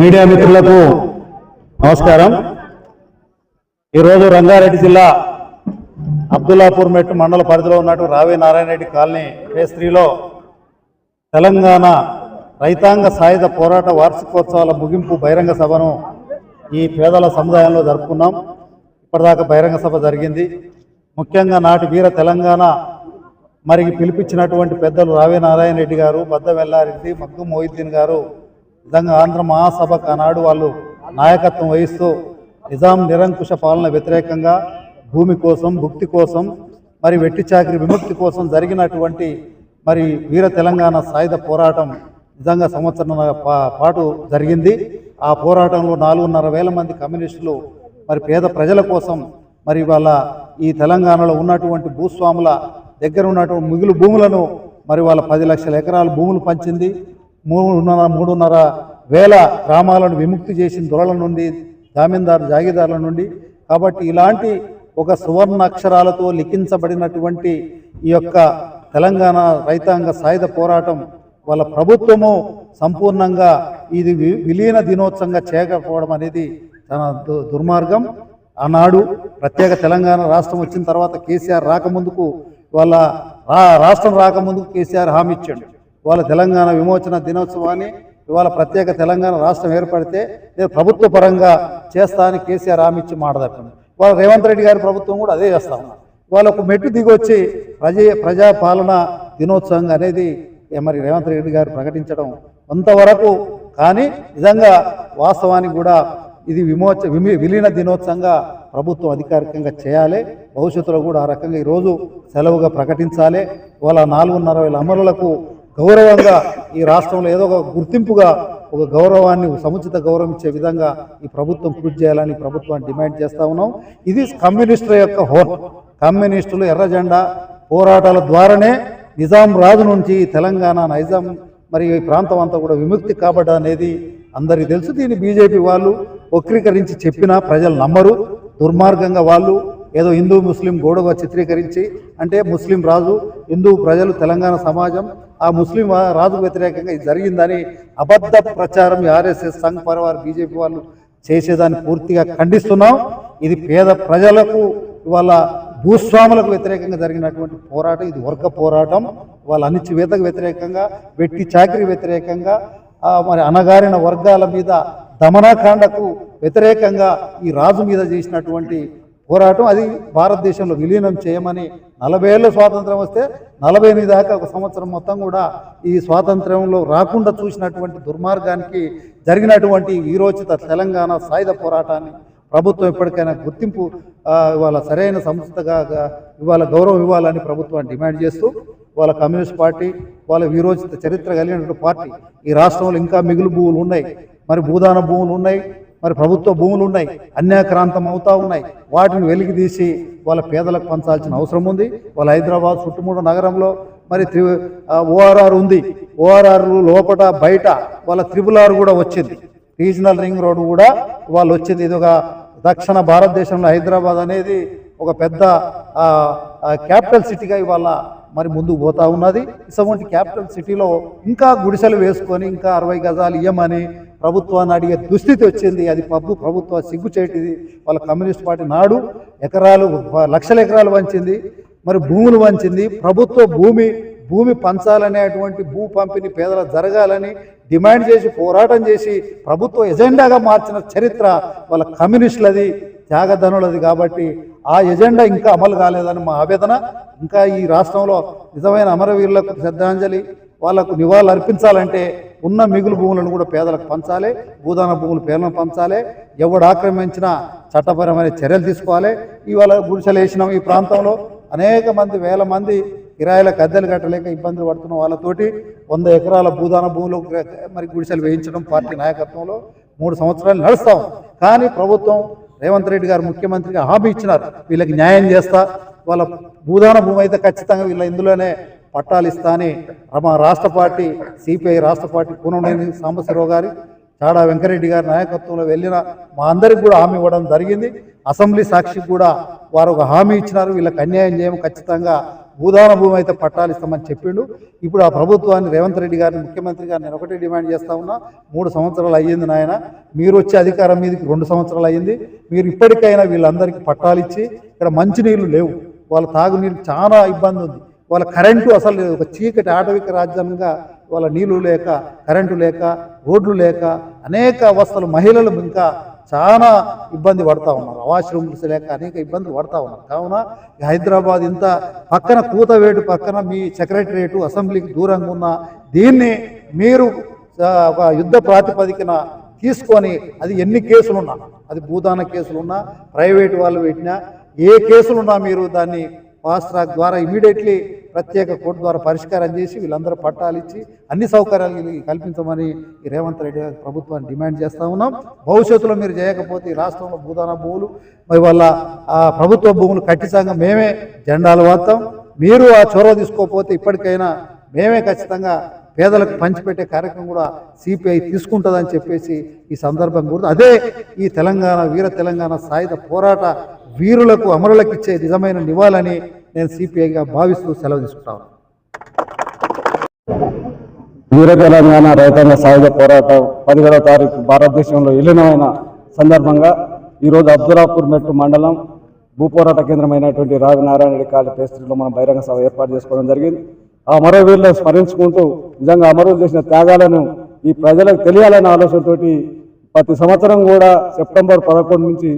Media మిత్రులకు నమస్కారం. ఈరోజు రంగారెడ్డి జిల్లా అబ్దుల్లాపూర్ మెట్టు మండల పరిధిలో ఉన్నట్టు రావి నారాయణ రెడ్డి కాలనీ ఫేస్ త్రీలో తెలంగాణ రైతాంగ సాయుధ పోరాట వార్షికోత్సవాల ముగింపు బహిరంగ సభను ఈ పేదల సముదాయంలో జరుపుకున్నాం. ఇప్పటిదాకా బహిరంగ సభ జరిగింది. ముఖ్యంగా నాటి వీర తెలంగాణ మరి పిలిపించినటువంటి పెద్దలు రావి నారాయణ రెడ్డి గారు బద్ద వెల్లారెడ్డి మగ్గు మొహిద్దీన్ గారు నిజంగా ఆంధ్ర మహాసభకు ఆనాడు వాళ్ళు నాయకత్వం వహిస్తూ నిజాం నిరంకుశ పాలన వ్యతిరేకంగా భూమి కోసం భుక్తి కోసం మరి వెట్టి చాకరి విముక్తి కోసం జరిగినటువంటి మరి వీర తెలంగాణ సాయుధ పోరాటం నిజంగా సంవత్సరం పా- పాటు జరిగింది. ఆ పోరాటంలో నాలుగున్నర వేల మంది కమ్యూనిస్టులు మరి పేద ప్రజల కోసం మరి వాళ్ళ ఈ తెలంగాణలో ఉన్నటువంటి భూస్వాముల దగ్గర ఉన్నటువంటి మిగులు భూములను మరి వాళ్ళ పది లక్షల ఎకరాల భూములు పంచింది. మూడున్నర మూడున్నర వేల గ్రామాలను విముక్తి చేసిన దొరల నుండి జామీందారు జాగీదారుల నుండి. కాబట్టి ఇలాంటి ఒక సువర్ణ అక్షరాలతో లిఖించబడినటువంటి ఈ యొక్క తెలంగాణ రైతాంగ సాయుధ పోరాటం వాళ్ళ ప్రభుత్వము సంపూర్ణంగా ఇది విలీన దినోత్సవంగా చేయకపోవడం అనేది చాలా దు- దుర్మార్గం. ఆనాడు ప్రత్యేక తెలంగాణ రాష్ట్రం వచ్చిన తర్వాత కేసీఆర్ రాకముందుకు వాళ్ళ రా రాష్ట్రం రాకముందుకు కేసీఆర్ హామీ ఇచ్చాడు. వాళ్ళ తెలంగాణ విమోచన దినోత్సవాన్ని ఇవాళ ప్రత్యేక తెలంగాణ రాష్ట్రం ఏర్పడితే నేను ప్రభుత్వ పరంగా చేస్తా అని కేసీఆర్ హామీ ఇచ్చి మాట తప్పింది వాళ్ళ రేవంత్ రెడ్డి గారి ప్రభుత్వం కూడా అదే చేస్తా ఉన్నారు వాళ్ళకు మెట్టు దిగొచ్చి ప్రజా ప్రజాపాలన దినోత్సవం అనేది మరి రేవంత్ రెడ్డి గారు ప్రకటించడం కొంతవరకు కానీ నిజంగా వాస్తవానికి కూడా ఇది విమోచ విమి విలీన దినోత్సవంగా ప్రభుత్వం అధికారికంగా చేయాలి. భవిష్యత్తులో కూడా ఆ రకంగా ఈరోజు సెలవుగా ప్రకటించాలి. వాళ్ళ నాలుగున్నర వేల అమరులకు గౌరవంగా ఈ రాష్ట్రంలో ఏదో ఒక గుర్తింపుగా ఒక గౌరవాన్ని సముచిత గౌరవం ఇచ్చే విధంగా ఈ ప్రభుత్వం కృషి చేయాలని ప్రభుత్వాన్ని డిమాండ్ చేస్తా ఉన్నాం. ఇది కమ్యూనిస్టుల యొక్క హో కమ్యూనిస్టులు ఎర్ర జెండా పోరాటాల ద్వారానే నిజాం రాజు నుంచి తెలంగాణ నైజాం మరి ఈ ప్రాంతం అంతా కూడా విముక్తి కాబడ్డ అనేది అందరికీ తెలుసు. దీన్ని బీజేపీ వాళ్ళు వక్రీకరించి చెప్పినా ప్రజలు నమ్మరు. దుర్మార్గంగా వాళ్ళు ఏదో హిందూ ముస్లిం గోడగా చిత్రీకరించి అంటే ముస్లిం రాజు హిందూ ప్రజలు తెలంగాణ సమాజం ఆ ముస్లిం రాజుకు వ్యతిరేకంగా ఇది జరిగిందని అబద్ధ ప్రచారం ఆర్ఎస్ఎస్ సంఘ్ పరివార్ బీజేపీ వాళ్ళు చేసేదాన్ని పూర్తిగా ఖండిస్తున్నాం. ఇది పేద ప్రజలకు ఇవాళ భూస్వాములకు వ్యతిరేకంగా జరిగినటువంటి పోరాటం ఇది వర్గ పోరాటం. వాళ్ళ అణిచివేతకు వ్యతిరేకంగా వెట్టి చాకరీ వ్యతిరేకంగా మరి అణగారిన వర్గాల మీద దమనాకాండకు వ్యతిరేకంగా ఈ రాజు మీద చేసినటువంటి పోరాటం అది భారతదేశంలో విలీనం చేయమని నలభై ఏళ్ళ స్వాతంత్రం వస్తే నలభై ఎనిమిది దాకా ఒక సంవత్సరం మొత్తం కూడా ఈ స్వాతంత్రంలో రాకుండా చూసినటువంటి దుర్మార్గానికి జరిగినటువంటి వీరోచిత తెలంగాణ సాయుధ పోరాటాన్ని ప్రభుత్వం ఎప్పటికైనా గుర్తింపు ఇవాళ సరైన సంస్థగా ఇవాళ గౌరవం ఇవ్వాలని ప్రభుత్వాన్ని డిమాండ్ చేస్తూ వాళ్ళ కమ్యూనిస్ట్ పార్టీ వాళ్ళ వీరోచిత చరిత్ర కలిగినటువంటి పార్టీ ఈ రాష్ట్రంలో ఇంకా మిగులు భూములు ఉన్నాయి. మరి భూదాన భూములు ఉన్నాయి. మరి ప్రభుత్వ భూములు ఉన్నాయి అన్యాక్రాంతం అవుతూ ఉన్నాయి. వాటిని వెలికి తీసి వాళ్ళ పేదలకు పంచాల్సిన అవసరం ఉంది. వాళ్ళ హైదరాబాద్ చుట్టుముట్టు నగరంలో మరి త్రి ఓఆర్ఆర్ ఉంది. ఓఆర్ఆర్ లోపల బయట వాళ్ళ త్రిబుల్ ఆర్ కూడా వచ్చింది. రీజనల్ రింగ్ రోడ్ కూడా వాళ్ళు వచ్చింది. ఇది ఒక దక్షిణ భారతదేశంలో హైదరాబాద్ అనేది ఒక పెద్ద క్యాపిటల్ సిటీగా ఇవాళ మరి ముందుకు పోతా ఉన్నది. ఇటువంటి క్యాపిటల్ సిటీలో ఇంకా గుడిసెలు వేసుకొని ఇంకా అరవై గజాలు ఇయ్యమని ప్రభుత్వాన్ని అడిగే దుస్థితి వచ్చింది. అది పబ్బు ప్రభుత్వ సిగ్గుచేటిది వాళ్ళ కమ్యూనిస్ట్ పార్టీ నాడు ఎకరాలు లక్షల ఎకరాలు వంచింది. మరి భూములు వంచింది. ప్రభుత్వ భూమి భూమి పంచాలనేటువంటి భూ పంపిణీ పేదల జరగాలని డిమాండ్ చేసి పోరాటం చేసి ప్రభుత్వ ఎజెండాగా మార్చిన చరిత్ర వాళ్ళ కమ్యూనిస్టులది త్యాగధనులది కాబట్టి ఆ ఎజెండా ఇంకా అమలు కాలేదని మా ఆవేదన. ఇంకా ఈ రాష్ట్రంలో నిజమైన అమరవీరులకు శ్రద్ధాంజలి వాళ్ళకు నివాళులు అర్పించాలంటే ఉన్న మిగులు భూములను కూడా పేదలకు పంచాలి భూదాన భూములు పేర్లను పంచాలి ఎవడు ఆక్రమించినా చట్టపరమైన చర్యలు తీసుకోవాలి. ఇవాళ గుడిసెలు వేసినాం ఈ ప్రాంతంలో. అనేక మంది వేల మంది కిరాయిలకు అద్దెలు కట్టలేక ఇబ్బందులు పడుతున్న వాళ్ళతోటి వంద ఎకరాల భూదాన భూములు మరి గుడిసెలు వేయించడం పార్టీ నాయకత్వంలో మూడు సంవత్సరాలు నడుస్తాం. కానీ ప్రభుత్వం రేవంత్ రెడ్డి గారు ముఖ్యమంత్రిగా హామీ ఇచ్చినారు. వీళ్ళకి న్యాయం చేస్తా. వాళ్ళ భూదాన భూమి అయితే ఖచ్చితంగా వీళ్ళ ఇందులోనే పట్టాలు ఇస్తా అని మా రాష్ట్ర పార్టీ సిపిఐ రాష్ట్ర పార్టీ కూననేని సాంబశివరావు గారి చాడా వెంకరెడ్డి గారి నాయకత్వంలో వెళ్ళిన మా అందరికి కూడా హామీ ఇవ్వడం జరిగింది. అసెంబ్లీ సాక్షికి కూడా వారు ఒక హామీ ఇచ్చినారు. వీళ్ళకి అన్యాయం చేయము ఖచ్చితంగా భూదాన భూమి అయితే పట్టాలు ఇస్తామని చెప్పిండు. ఇప్పుడు ఆ ప్రభుత్వాన్ని రేవంత్ రెడ్డి గారిని ముఖ్యమంత్రి గారిని నేను ఒకటే డిమాండ్ చేస్తా ఉన్నా. మూడు సంవత్సరాలు అయ్యింది నాయన. మీరు వచ్చే అధికారం మీదకి రెండు సంవత్సరాలు అయ్యింది. మీరు ఇప్పటికైనా వీళ్ళందరికీ పట్టాలు ఇచ్చి ఇక్కడ మంచినీళ్ళు లేవు. వాళ్ళ తాగునీరు చాలా ఇబ్బంది ఉంది. వాళ్ళ కరెంటు అసలు లేదు. ఒక చీకటి ఆటవిక రాజ్యాంగంగా వాళ్ళ నీళ్ళు లేక కరెంటు లేక రోడ్లు లేక అనేక అవస్థలు మహిళలు ఇంకా చాలా ఇబ్బంది పడతా ఉన్నారు అవాశ్రూమ్స్ లేక అనేక ఇబ్బందులు పడతా ఉన్నారు కావున హైదరాబాద్ ఇంత పక్కన కూతవేటు పక్కన మీ సెక్రటరియట్ అసెంబ్లీకి దూరంగా ఉన్న దీన్ని మీరు ఒక యుద్ధ ప్రాతిపదికన తీసుకొని అది ఎన్ని కేసులున్నా అది భూదాన కేసులున్నా ప్రైవేట్ వాళ్ళు పెట్టినా ఏ కేసులున్నా మీరు దాన్ని ఫాస్ట్ ట్రాక్ ద్వారా ఇమీడియట్లీ ప్రత్యేక కోర్టు ద్వారా పరిష్కారం చేసి వీళ్ళందరూ పట్టాలు ఇచ్చి అన్ని సౌకర్యాలు కల్పించమని రేవంత్ రెడ్డి గారి ప్రభుత్వాన్ని డిమాండ్ చేస్తా ఉన్నాం. భవిష్యత్తులో మీరు చేయకపోతే ఈ రాష్ట్రంలో భూదాన భూములు మరి వాళ్ళ ఆ ప్రభుత్వ భూములు కట్టించంగా మేమే జెండాలు వాడతాం. మీరు ఆ చొరవ తీసుకోకపోతే ఇప్పటికైనా మేమే ఖచ్చితంగా పేదలకు పంచిపెట్టే కార్యక్రమం కూడా సిపిఐ తీసుకుంటుందని చెప్పేసి ఈ సందర్భం కూడా అదే ఈ తెలంగాణ వీర తెలంగాణ సాయుధ పోరాట వీరులకు అమరులకు ఇచ్చే నిజమైన నివాళని నేను సిపిఐగా భావిస్తూ సెలవు తీసుకుంటాను వీర తెలంగాణ రైతాంగ సాయుధ పోరాటం పదిహేడవ తారీఖు భారతదేశంలో విలీనమైన సందర్భంగా ఈరోజు అబ్దురాపూర్ మెట్టు మండలం భూపోరాట కేంద్రమైనటువంటి రావి నారాయణ రెడ్డి కాలి పేస్త్రిలో మనం బహిరంగ సభ ఏర్పాటు చేసుకోవడం జరిగింది. ఆ అమరవీరులను స్మరించుకుంటూ నిజంగా అమరులు చేసిన త్యాగాలను ఈ ప్రజలకు తెలియాలనే ఆలోచనతోటి ప్రతి సంవత్సరం కూడా సెప్టెంబర్ పదకొండు నుంచి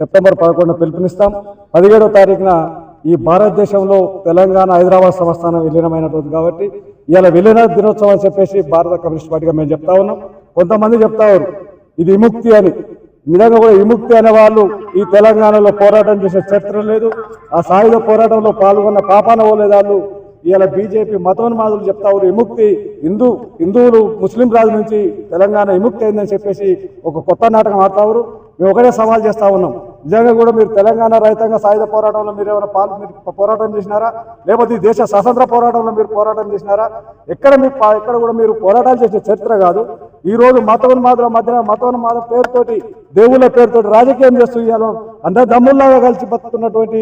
సెప్టెంబర్ పదకొండున పిలుపునిస్తాం. పదిహేడవ తారీఖున ఈ భారతదేశంలో తెలంగాణ హైదరాబాద్ సంస్థానం విలీనమైన రోజు కాబట్టి ఇలా విలీన దినోత్సవం అని చెప్పేసి భారత కమ్యూనిస్ట్ పార్టీగా మేము చెప్తా ఉన్నాం. కొంతమంది చెప్తా ఉన్నారు ఇది విముక్తి అని. నిజంగా కూడా విముక్తి అనే వాళ్ళు ఈ తెలంగాణలో పోరాటం చేసే చరిత్ర లేదు ఆ సాయుధ పోరాటంలో పాల్గొన్న పాపాన పోలేదాళ్ళు ఇలా బీజేపీ మతోన్మాదులు చెప్తా ఉన్నారు విముక్తి హిందూ హిందువులు ముస్లిం రాజు నుంచి తెలంగాణ విముక్తి అయిందని చెప్పేసి ఒక కొత్త నాటకం ఆడతా మేము ఒకటే సవాల్ చేస్తూ ఉన్నాం నిజంగా కూడా మీరు తెలంగాణ రైతాంగ సాయుధ పోరాటంలో మీరు ఏమైనా పాలు మీరు పోరాటం చేసినారా? లేకపోతే ఈ దేశ స్వతంత్ర పోరాటంలో మీరు పోరాటం చేసినారా? ఎక్కడ మీ పా- ఎక్కడ కూడా మీరు పోరాటాలు చేసే చరిత్ర కాదు. ఈ రోజు మతోన్మాదుల మధ్యన మతోన్మాదం పేరుతోటి దేవుళ్ళ పేరుతోటి రాజకీయం చేస్తూ ఇవాళ అందరు దమ్ముల్లాగా కలిసి బతుకున్నటువంటి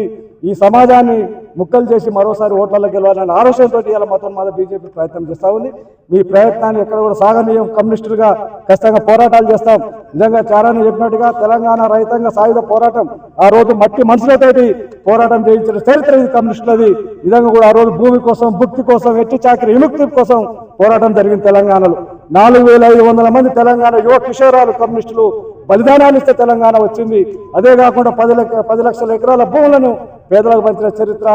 ఈ సమాజాన్ని ముక్కలు చేసి మరోసారి ఓట్లలో గెలవాలనే ఆలోచనతో ఇవాళ మతోన్మాద బీజేపీ ప్రయత్నం చేస్తూ ఉంది. మీ ప్రయత్నాన్ని ఎక్కడ కూడా సాగనీయం. కమ్యూనిస్టులుగా ఖచ్చితంగా పోరాటాలు చేస్తాం. నిజంగా చారాన్ని చెప్పినట్టుగా తెలంగాణ రైతాంగ సాయుధ పోరాటం ఆ రోజు మట్టి మనుషులతోటి పోరాటం చేయించిన చరిత్ర ఇది కమ్యూనిస్టులది. విధంగా కూడా ఆ రోజు భూమి కోసం భుక్తి కోసం ఎట్టి చాకరి విముక్తి కోసం పోరాటం జరిగింది తెలంగాణలో. నాలుగు వేల ఐదు వందల మంది తెలంగాణ యువ కిషోరాలు కమ్యూనిస్టులు బలిదానాలు ఇస్తే తెలంగాణ వచ్చింది. అదే కాకుండా పది లక్ష పది లక్షల ఎకరాల భూములను పేదలకు పంచిన చరిత్ర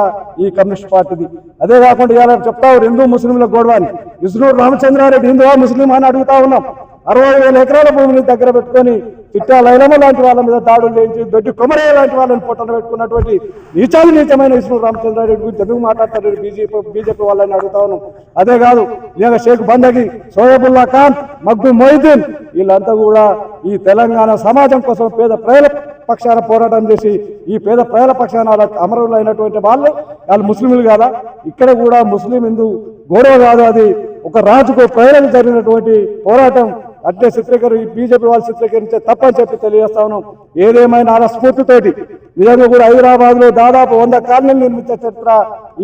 ఈ కమ్యూనిస్ట్ పార్టీది. అదే కాకుండా ఇలా చెప్తా హిందూ ముస్లింల గొడవని. విష్ణు రామచంద్రారెడ్డి హిందువా ముస్లిం అని అడుగుతా ఉన్నాం. అరవై వేల ఎకరాల భూమిని దగ్గర పెట్టుకొని చిట్టా లైలమ్మ లాంటి వాళ్ళ మీద దాడులు చేయించి దొడ్డి కొమరయ్య లాంటి వాళ్ళని పొట్టన పెట్టుకున్నటువంటి నీచాలు నీచమైన విష్ణు రామచంద్రారెడ్డి గురించి ఎందుకు మాట్లాడతారు? బీజేపీ బీజేపీ వాళ్ళని అడుగుతాను అదే కాదు నిజంగా షేక్ బందగి సోయబుల్లా ఖాన్ మగ్గు మొయిద్దీన్ వీళ్ళంతా కూడా ఈ తెలంగాణ సమాజం కోసం పేద ప్రజల పక్షాన పోరాటం చేసి ఈ పేద ప్రజల పక్షాన వాళ్ళ అమరులు అయినటువంటి వాళ్ళు వాళ్ళు ముస్లింలు కాదా? ఇక్కడ కూడా ముస్లిం హిందూ గౌరవ కాదు అది ఒక రాజుకు ప్రజలకు జరిగినటువంటి పోరాటం అట్లే చిత్రీకరి ఈ బీజేపీ వాళ్ళు చిత్రీకరించే తప్పని చెప్పి తెలియజేస్తా ఉన్నాం. ఏదేమైనా అలా స్ఫూర్తితోటి నిజంగా కూడా హైదరాబాద్లో దాదాపు వంద కాలనీలు నిర్మించే చరిత్ర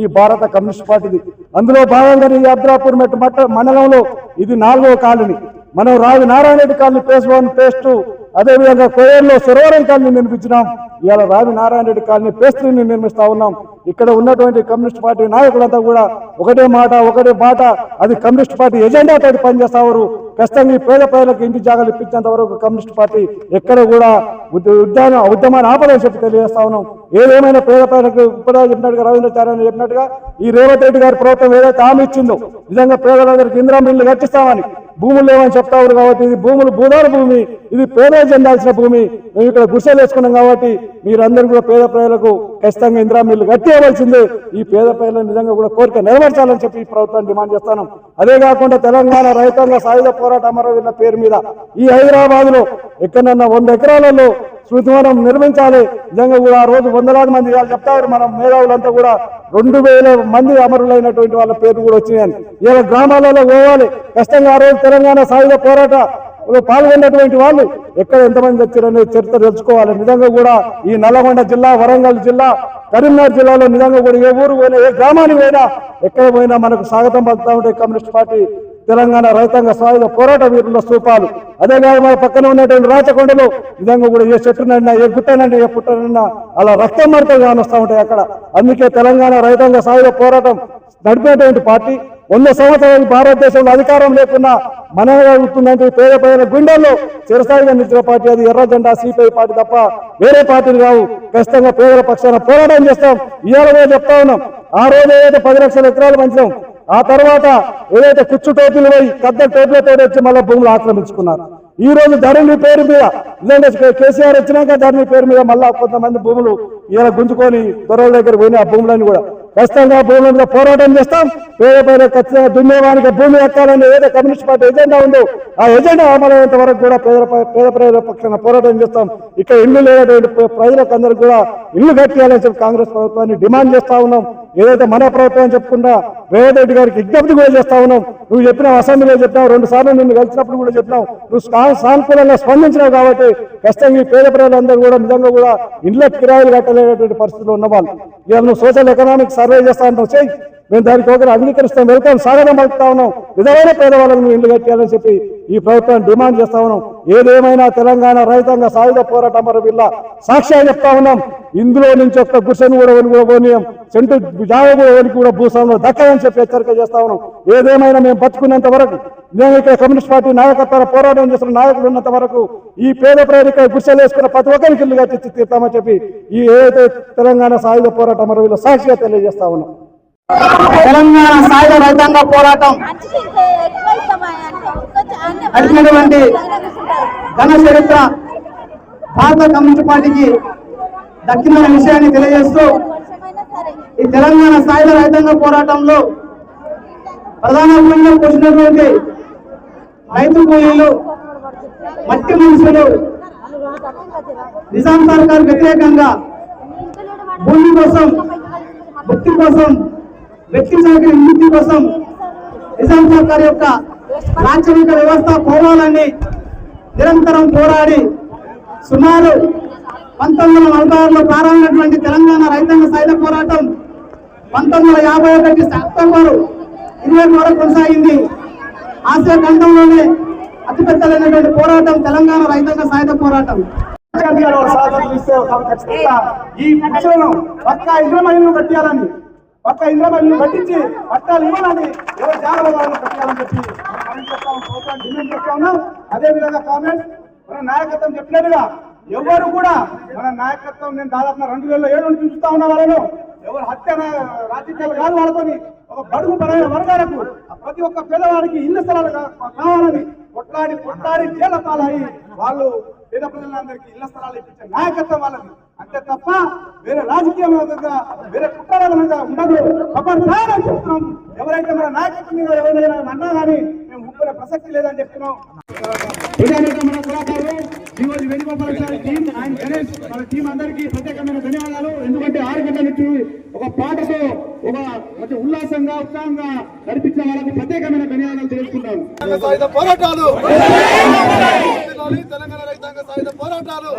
ఈ భారత కమ్యూనిస్ట్ పార్టీది. అందులో భాగంగానే ఈ అబ్దులాపూర్ మెట్టు మట్ట మండలంలో ఇది నాలుగో కాలనీ. మనం Ravi Narayana Reddy colony phase one phase two అదేవిధంగా కోయల్లో సురవరం కాలనీ నిర్మించినాం. ఇవాళ రావి నారాయణ రెడ్డి కాలనీ పేస్త్రీని నిర్మిస్తా ఉన్నాం. ఇక్కడ ఉన్నటువంటి కమ్యూనిస్ట్ పార్టీ నాయకులంతా కూడా ఒకటే మాట ఒకటే బాట. అది కమ్యూనిస్ట్ పార్టీ ఎజెండాతో తోటి పనిచేస్తావారు ఖచ్చితంగా ఈ పేద ప్రజలకు ఇంటి జాగాలు ఇప్పించేంత వరకు కమ్యూనిస్ట్ పార్టీ ఎక్కడ కూడా ఉద్య- ఉద్యాన ఉద్యమాన్ని ఆపదని చెప్పి తెలియజేస్తా ఉన్నాం. ఏదేమైనా పేద ప్రజలకు ఇప్పుడే చెప్పినట్టుగా రవీంద్రచార్య చెప్పినట్టుగా ఈ రేవంత్ రెడ్డి గారి ప్రభుత్వం ఏదైతే హామీ ఇచ్చిందో నిజంగా పేదలందరికీ ఇందిరా మిల్లు కట్టిస్తామని భూములు లేవని చెప్తా ఉన్నారు కాబట్టి ఇది భూములు భూదార భూమి ఇది పేద చెందాల్సిన భూమి. మేము ఇక్కడ గుర్సలు వేసుకున్నాం కాబట్టి మీరందరూ కూడా పేద ప్రజలకు ఖచ్చితంగా ఇందిరా మిల్లు కట్టి చేయవలసిందే ఈ పేద ప్రజలు నిజంగా కూడా కోరిక నెరవేర్చాలని చెప్పి ఈ ప్రభుత్వాన్ని డిమాండ్ చేస్తాను. అదే కాకుండా తెలంగాణ రైతాంగ సాయుధ పోరాట అమరవీరుల పేరు మీద ఈ హైదరాబాద్లో ఎక్కడన్నా వంద ఎకరాలలో శృతివనం నిర్మించాలి. నిజంగా కూడా ఆ రోజు వందలాది మంది వాళ్ళు చెప్తారు. మనం మేధావులంతా కూడా రెండు వేల మంది అమరులైనటువంటి వాళ్ళ పేర్లు కూడా వచ్చినాయని. ఇలా గ్రామాలలో పోవాలి. కష్టంగా ఆ రోజు తెలంగాణ సాయుధ పోరాట పాల్గొన్నటువంటి వాళ్ళు ఎక్కడ ఎంతమంది వచ్చారనే చరిత్ర తెలుసుకోవాలి. నిజంగా కూడా ఈ నల్లగొండ జిల్లా వరంగల్ జిల్లా కరీంనగర్ జిల్లాలో నిజంగా కూడా ఏ ఊరు పోయినా ఏ గ్రామానికి పోయినా ఎక్కడ పోయినా మనకు స్వాగతం పలుకుతూ ఉంటాయి కమ్యూనిస్ట్ పార్టీ తెలంగాణ రైతాంగ సాయుధ పోరాట వీరుల స్థూపాలు. అదే కాదు మన పక్కన ఉన్నటువంటి రాచకొండలు నిజంగా కూడా ఏ చెట్టునన్నా ఏ గుట్టనన్నా ఏ పుట్టనన్నా అలా రక్తం మడత కానొస్తూ ఉంటాయి అక్కడ. అందుకే తెలంగాణ రైతాంగ సాయుధ పోరాటం నడిపేటువంటి పార్టీ. వంద సంవత్సరాలు భారతదేశంలో అధికారం లేకున్నా మనవుతుందంటే పేద పేద గుండెల్లో చిరస్థాయిగా నిలిచిన పార్టీ అది ఎర్ర జెండా సిపిఐ పార్టీ తప్ప వేరే పార్టీలు కావు. ఖచ్చితంగా పేదల పక్షాన పోరాటం చేస్తాం. ఇవాళ కూడా చెప్తా ఉన్నాం. ఆ రోజు ఏదైతే పది లక్షల ఎకరాలు పంచాం ఆ తర్వాత ఏదైతే కుచ్చు టోపీలు పోయి పెద్ద టోపీలతో వచ్చి మళ్ళీ భూములు ఆక్రమించుకున్నారు. ఈ రోజు ధరణి పేరు మీద లేదంటే కేసీఆర్ వచ్చినాక ధరణి పేరు మీద మళ్ళా కొంతమంది భూములు ఇలా గుంజుకొని దొరల దగ్గర పోయినాయి ఆ భూములన్నీ కూడా. ఖచ్చితంగా భూమి మీద పోరాటం చేస్తాం. పేద పేద ఖచ్చితంగా దున్నేవానికి భూమి ఎక్కాలని ఏదో కమ్యూనిస్ట్ పార్టీ ఎజెండా ఉందో ఆ ఎజెండా అమలైనంత వరకు కూడా పేద పేద ప్రజల పక్షాన పోరాటం చేస్తాం. ఇక్కడ ఇల్లు లేనటువంటి ప్రజలకు అందరికీ కూడా ఇల్లు కట్టియాలని చెప్పి కాంగ్రెస్ ప్రభుత్వాన్ని డిమాండ్ చేస్తా ఉన్నాం. ఏదైతే మన ప్రభుత్వం చెప్పుకుంటా రేవంత్ రెడ్డి గారికి విజ్ఞప్తి కూడా చేస్తా ఉన్నాం. నువ్వు చెప్పిన అసెంబ్లీలో చెప్పినావు రెండు సార్లు నిన్ను కలిసినప్పుడు కూడా చెప్పినావు. నువ్వు సానుకూలంగా స్పందించినావు కాబట్టి ఖచ్చితంగా ఈ పేద ప్రజలందరూ కూడా నిజంగా కూడా ఇండ్ల కిరాయిలు కట్టలేనటువంటి పరిస్థితులు ఉన్నవాళ్ళు. ఇవాళ నువ్వు సోషల్ ఎకనామిక్ సర్వే చేస్తా అంటావు చేయి మేము దానికి ఒకరు అంగీకరిస్తాం. వెళ్తాం స్వాగతం పలుకుతా ఉన్నాం. నిజమైన పేదవాళ్ళని నువ్వు ఇల్లు కట్టాలని చెప్పి ఈ ప్రభుత్వం డిమాండ్ చేస్తా ఉన్నాం. ఏదేమైనా తెలంగాణ రైతాంగ సాయుధ పోరాటం మరి వీళ్ళ సాక్ష్యాలు చెప్తా ఉన్నాం. ఇందులో నుంచి ఒక్క గుర్సెను కూడా వని కూడా పోనీయం సెంటు జాగ కూడా వనికి కూడా భూస్వాములు దక్కదని చెప్పి హెచ్చరిక చేస్తా ఉన్నాం. ఏదేమైనా మేము బతుకున్నంత వరకు మేము ఇక్కడ కమ్యూనిస్ట్ పార్టీ నాయకత్వాల పోరాటం చేసిన నాయకులు ఉన్నంత వరకు ఈ పేద ప్రయాణిక గుర్సెలు వేసుకున్న ప్రతి ఒక్కరికి ఇల్లు కట్టి తీర్తామని చెప్పి ఈ ఏదైతే తెలంగాణ సాయుధ పోరాటం మరి వీళ్ళ సాక్షిగా తెలియజేస్తా ఉన్నాం. తెలంగాణ సాయుధ రైతాంగ పోరాటం నడిచినటువంటి ఘన చరిత్ర భారత కమ్యూనిస్ట్ పార్టీకి దక్కిన విషయాన్ని తెలియజేస్తూ ఈ తెలంగాణ సాయుధ రైతాంగ పోరాటంలో ప్రధాన భూమిలో పోసినటువంటి రైతు కూలీలు మట్టి మనుషులు నిజాం సర్కార్ వ్యతిరేకంగా భూమి కోసం భక్తి కోసం వ్యక్తి సంఖ్య విముక్తి కోసం నిజాం సర్కార్ యొక్క లాంఛనిక వ్యవస్థ పోవాలని నిరంతరం పోరాడి సుమారు పంతొమ్మిది వందల నలభై ఆరులో ప్రారంభమైనటువంటి తెలంగాణ రైతాంగ సాయుధ పోరాటం పంతొమ్మిది వందల యాభై ఒకటి అక్టోబర్ ఇరవై వరకు కొనసాగింది. ఆసియా ఖండంలోనే అతిపెద్దలైనటువంటి పోరాటం తెలంగాణ రైతాంగ సాయుధ పోరాటం. ఈ పక్షులను పక్కా ఇంద్రమణిని కట్టాలని పక్క ఇంద్రమణిని పట్టించి పట్టాలు ఇవ్వాలని ఎవరు జాగ్రత్తలను పెట్టాలని చెప్పి డిమాండ్ చేస్తా ఉన్నాం. అదే విధంగా కామెంట్స్ మన నాయకత్వం చెప్పినట్టుగా ఎవరు కూడా మన నాయకత్వం నేను దాదాపు రెండు వేల ఏడు నుంచి చూస్తా ఉన్నా వాళ్ళను ఎవరు హత్య రాజకీయాలు కాదు వాళ్ళతోని ఒక బడుగు బలైన వర్గాలకు ప్రతి ఒక్క పేదవాడికి ఇల్లు స్థలాలు కావాలని కొట్లాడి కొట్లాడి జైల పాలయ్యి వాళ్ళు పేద ప్రజలందరికీ ఇళ్ళ స్థలాలు ఇప్పించే నాయకత్వం వాళ్ళది. అంతే తప్ప వేరే రాజకీయం వేరే కుట్రల మీద ఉండదు. అపరాధం చెప్తున్నాం ఎవరైతే మన నాయకత్వం మీద ఎవరైనా అన్నా కానీ మేము ముగ్గురే ప్రసక్తి లేదని చెప్తున్నాం. మన కళాకారులు ఈరోజు వేణుగోపాలాచారి టీం ఆయన గణేష్ మన టీం అందరికీ ప్రత్యేకమైన ధన్యవాదాలు. ఎందుకంటే ఆరు గంటల నుంచి ఒక పాటతో ఒక మంచి ఉల్లాసంగా ఉత్సాహంగా నడిపించిన వాళ్ళకి ప్రత్యేకమైన ధన్యవాదాలు తెలుసుకుంటాను సాయుధ పోరాటాలు. తెలంగాణ రైతాంగ సాయుధ పోరాటాలు.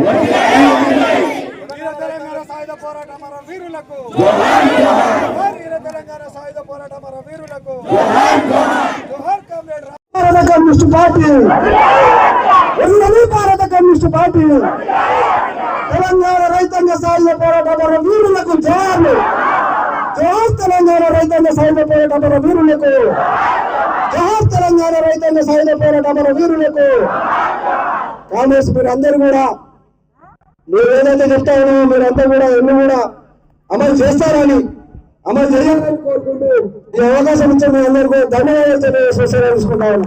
తెలంగాణ సాయుధ పోరాట మన వీరులకు. వీర తెలంగాణ సాయుధ పోరాట మన వీరులకు. జోహార్ కామ్రేడ్ భారత కమ్యూనిస్ట్ పార్టీ. ఉన్నది భారత కమ్యూనిస్ట్ పార్టీ. తెలంగాణ రైతాంగ సాయుధ పోరాట మన వీరులకు జవాన్లు జవాన్ తెలంగాణ రైతాంగ సాయుధ పోరాట మన వీరులకు. జవాన్ తెలంగాణ రైతాంగ సాయుధ పోరాట మన వీరులకు. కాంగ్రెస్ మీరు కూడా మీరు ఏదైతే చెప్తా ఉన్నామో మీరంతా కూడా ఎన్ని కూడా అమలు చేస్తారని అమలు చేయాలని కోరుకుంటూ ఈ అవకాశం ఇచ్చిన మీ అందరికీ ధన్యవాదాలు తెలియజేసి ఉన్నాను